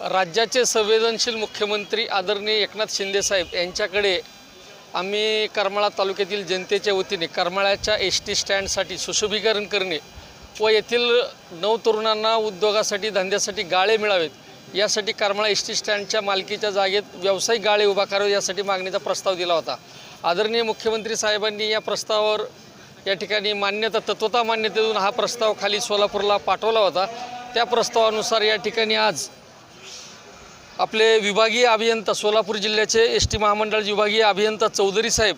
राज्याचे संवेदनशील मुख्यमंत्री आदरणीय एकनाथ शिंदेसाहेब यांच्याकडे आम्ही करमाळा तालुक्यातील जनतेच्या वतीने करमाळ्याच्या एस टी स्टँडसाठी सुशोभीकरण करणे व येथील नऊ तरुणांना उद्योगासाठी धंद्यासाठी गाळे मिळावेत यासाठी करमाळा एस टी स्टँडच्या मालकीच्या जागेत व्यावसायिक गाळे उभा करावे यासाठी मागणीचा प्रस्ताव दिला होता. आदरणीय मुख्यमंत्री साहेबांनी या प्रस्तावावर या ठिकाणी मान्यता तत्वता मान्यतेतून हा प्रस्ताव खाली सोलापूरला पाठवला होता. त्या प्रस्तावानुसार या ठिकाणी आज आपले विभागीय अभियंता सोलापूर जिल्ह्याचे एस टी महामंडळ विभागीय अभियंता चौधरी साहेब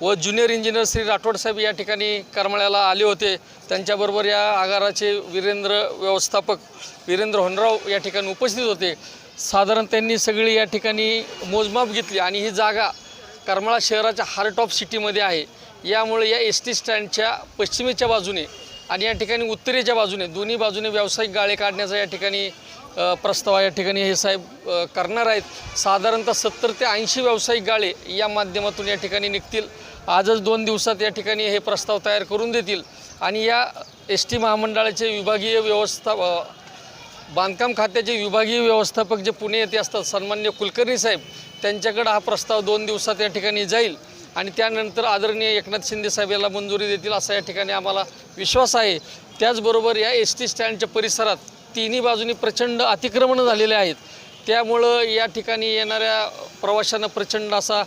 व ज्युनियर इंजिनियर श्री राठोड साहेब या ठिकाणी करमाळ्याला आले होते. त्यांच्याबरोबर या आगाराचे वीरेंद्र व्यवस्थापक वीरेंद्र होनराव या ठिकाणी उपस्थित होते. साधारण त्यांनी सगळी या ठिकाणी मोजमाप घेतली आणि ही जागा करमाळा शहराच्या हार्ट ऑफ सिटीमध्ये आहे. यामुळे या एस टी स्टँडच्या पश्चिमेच्या बाजूने आणि या ठिकाणी उत्तरेच्या बाजूने दोन्ही बाजूने व्यावसायिक गाळे काढण्याचा या ठिकाणी प्रस्ताव या ठिकाणी हे साहेब करणार आहेत. साधारणतः सत्तर ते ऐंशी व्यावसायिक गाळे या माध्यमातून या ठिकाणी निघतील. आजच दोन दिवसात या ठिकाणी हे प्रस्ताव तयार करून देतील. आणि या एस टी महामंडळाचे विभागीय व्यवस्था बांधकाम खात्याचे विभागीय व्यवस्थापक जे पुणे येथे असतात सन्मान्य कुलकर्णी साहेब त्यांच्याकडं हा प्रस्ताव दोन दिवसात या ठिकाणी जाईल. आणि त्यानंतर आदरणीय एकनाथ शिंदे साहेब याला मंजुरी देतील असा या ठिकाणी आम्हाला विश्वास आहे. त्याचबरोबर या एस टी स्टँडच्या परिसरात तिन्ही बाजूनी प्रचंड अतिक्रमणं झालेले आहेत. त्यामुळं या ठिकाणी येणाऱ्या प्रवाशांना प्रचंड असा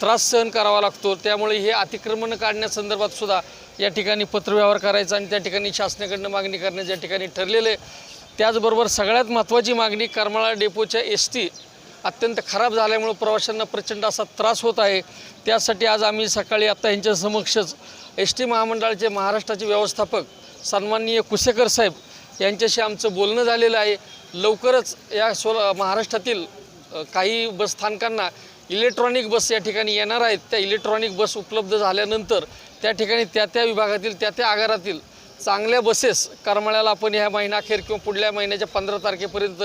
त्रास सहन करावा लागतो. त्यामुळे हे अतिक्रमण काढण्यासंदर्भात सुद्धा या ठिकाणी पत्रव्यवहार करायचा आणि त्या ठिकाणी शासनाकडनं मागणी करण्याच्या ठिकाणी ठरलेले त्याचबरोबर सगळ्यात महत्त्वाची मागणी करमाळा डेपोच्या एस टी अत्यंत खराब झाल्यामुळं प्रवाशांना प्रचंड असा त्रास होत आहे. त्यासाठी आज आम्ही सकाळी आत्ता यांच्या समक्षच एस टी महामंडळाचे महाराष्ट्राचे व्यवस्थापक सन्माननीय कुसेकर साहेब यांच्याशी आमचं बोलणं झालेलं आहे. लवकरच या सोला महाराष्ट्रातील काही बसस्थानकांना इलेक्ट्रॉनिक बस या ठिकाणी येणार आहेत. त्या इलेक्ट्रॉनिक बस उपलब्ध झाल्यानंतर त्या ठिकाणी त्या त्या विभागातील त्या त्या आगारातील चांगल्या बसेस करमाळ्याला आपण ह्या महिनाखेर किंवा पुढल्या महिन्याच्या पंधरा तारखेपर्यंत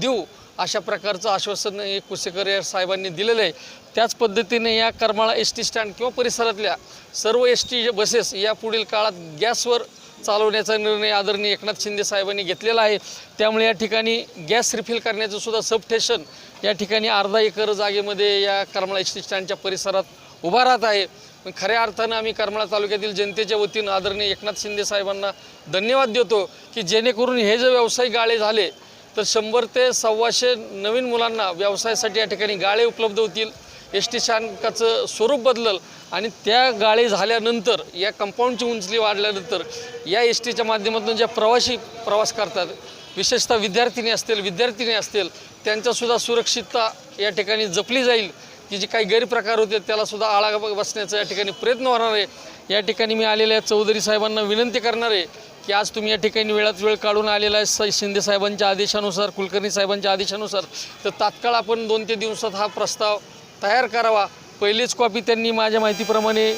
देऊ अशा प्रकारचं आश्वासन हे कुसेकर या साहेबांनी दिलेलं आहे. त्याच पद्धतीने या करमाळा एस टी स्टँड किंवा परिसरातल्या सर्व एस टी बसेस या पुढील काळात गॅसवर चालवण्याचा निर्णय आदरणीय एकनाथ शिंदे साहेबांनी घेतलेला आहे. त्यामुळे या ठिकाणी गॅस रिफिल करण्याचं सुद्धा सब स्टेशन या ठिकाणी अर्धा एकर जागेमध्ये या करमाळा एस टी स्टँडच्या परिसरात उभा राहत आहे. पण खऱ्या अर्थानं आम्ही करमाळा तालुक्यातील जनतेच्या वतीनं आदरणीय एकनाथ शिंदे साहेबांना धन्यवाद देतो की जेणेकरून हे जे व्यावसायिक गाळे झाले तर शंभर ते सव्वाशे नवीन मुलांना व्यवसायासाठी या ठिकाणी गाळे उपलब्ध होतील. एस टी स्थानकाचं स्वरूप बदलल आणि त्या गाळी झाल्यानंतर या कंपाऊंडची उंचली वाढल्यानंतर या एस टीच्या माध्यमातून ज्या प्रवासी प्रवास करतात विशेषतः विद्यार्थिनी असतील विद्यार्थिनी असतील त्यांच्यासुद्धा सुरक्षितता या ठिकाणी जपली जाईल की जे काही गैरप्रकार होते त्यालासुद्धा आळा बसण्याचा या ठिकाणी प्रयत्न होणार आहे. या ठिकाणी मी आलेल्या चौधरी साहेबांना विनंती करणार आहे की आज तुम्ही या ठिकाणी वेळात वेळ काढून आलेला आहे स शिंदे साहेबांच्या आदेशानुसार कुलकर्णी साहेबांच्या आदेशानुसार तर तात्काळ आपण दोन ते दिवसात हा प्रस्ताव तयार करावा. पहिलीच कॉपी त्यांनी माझ्या माहितीप्रमाणे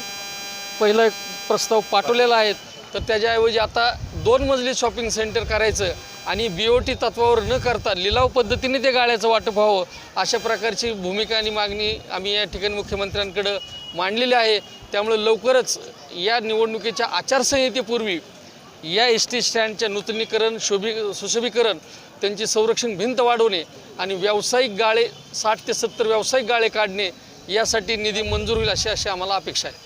पहिला प्रस्ताव पाठवलेला आहे. तर त्याच्याऐवजी आता दोन मजली शॉपिंग सेंटर करायचं आणि बी ओ टी तत्वावर न करता लिलाव पद्धतीने ते गाळ्याचं वाटप व्हावं अशा प्रकारची भूमिका आणि मागणी आम्ही या ठिकाणी मुख्यमंत्र्यांकडं मांडलेली आहे. त्यामुळे लवकरच या निवडणुकीच्या आचारसंहितेपूर्वी या एस टी स्टँडच्या नूतनीकरण शोभी सुशोभीकरण त्यांची संरक्षण भिंत वाढवणे आणि व्यावसायिक गाळे साठ ते सत्तर व्यावसायिक गाळे काढणे यासाठी निधी मंजूर होईल अशी अशी आम्हाला अपेक्षा आहे.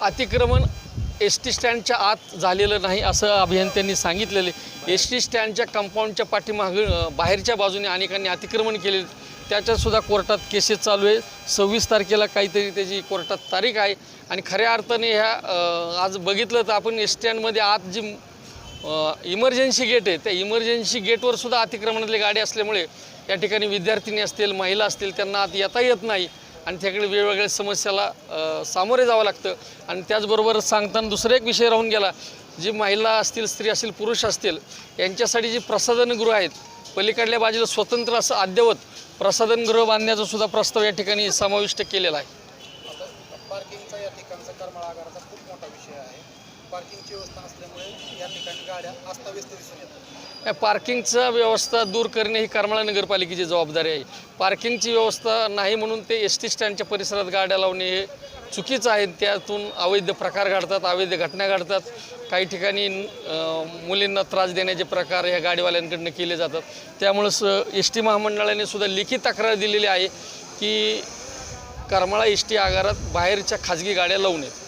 अतिक्रमण एस टी स्टँडच्या आत झालेलं नाही असं अभियंत्यांनी सांगितलेले एस टी स्टँडच्या कंपाऊंडच्या पाठीमाग बाहेरच्या बाजूने अनेकांनी अतिक्रमण केले त्याच्यातसुद्धा कोर्टात केसेस चालू आहे. सव्वीस तारखेला काहीतरी त्याची कोर्टात तारीख आहे. आणि खऱ्या अर्थाने ह्या आज बघितलं तर आपण एस स्टँडमध्ये आत जी इमर्जन्सी गेट आहे त्या इमर्जन्सी गेटवर सुद्धा गाडी असल्यामुळे या ठिकाणी विद्यार्थिनी असतील महिला असतील त्यांना आत येता येत नाही. आणि त्याकडे वेगवेगळ्या समस्याला सामोरे जावं लागतं. आणि त्याचबरोबर सांगताना दुसरा एक विषय राहून गेला. जी महिला असतील स्त्री असतील पुरुष असतील यांच्यासाठी जी प्रसाधनगृह आहेत पलीकडल्या बाजूला स्वतंत्र असं अद्ययावत प्रसाधनगृह बांधण्याचा सुद्धा प्रस्ताव या ठिकाणी समाविष्ट केलेला आहे आता पार्किंगचा या ठिकाणचा करमाळा आगाराचा खूप मोठा विषय आहे पार्किंगची व्यवस्था असल्यामुळे या ठिकाणी गाड्या अस्ताव्यस्त दिसून येतात. पार्किंगचा व्यवस्था दूर करणे ही करमाळा नगरपालिकेची जबाबदारी आहे. पार्किंगची व्यवस्था नाही म्हणून ते एस टी स्टँडच्या परिसरात गाड्या लावणे हे चुकीचं आहे. त्यातून अवैध प्रकार घडतात अवैध घटना घडतात. काही ठिकाणी मुलींना त्रास देण्याचे प्रकार ह्या गाडीवाल्यांकडनं केले जातात. त्यामुळंच एस टी महामंडळाने सुद्धा लेखी तक्रार दिलेली आहे की करमाळा एस टी आगारात बाहेरच्या खाजगी गाड्या लावू नयेत.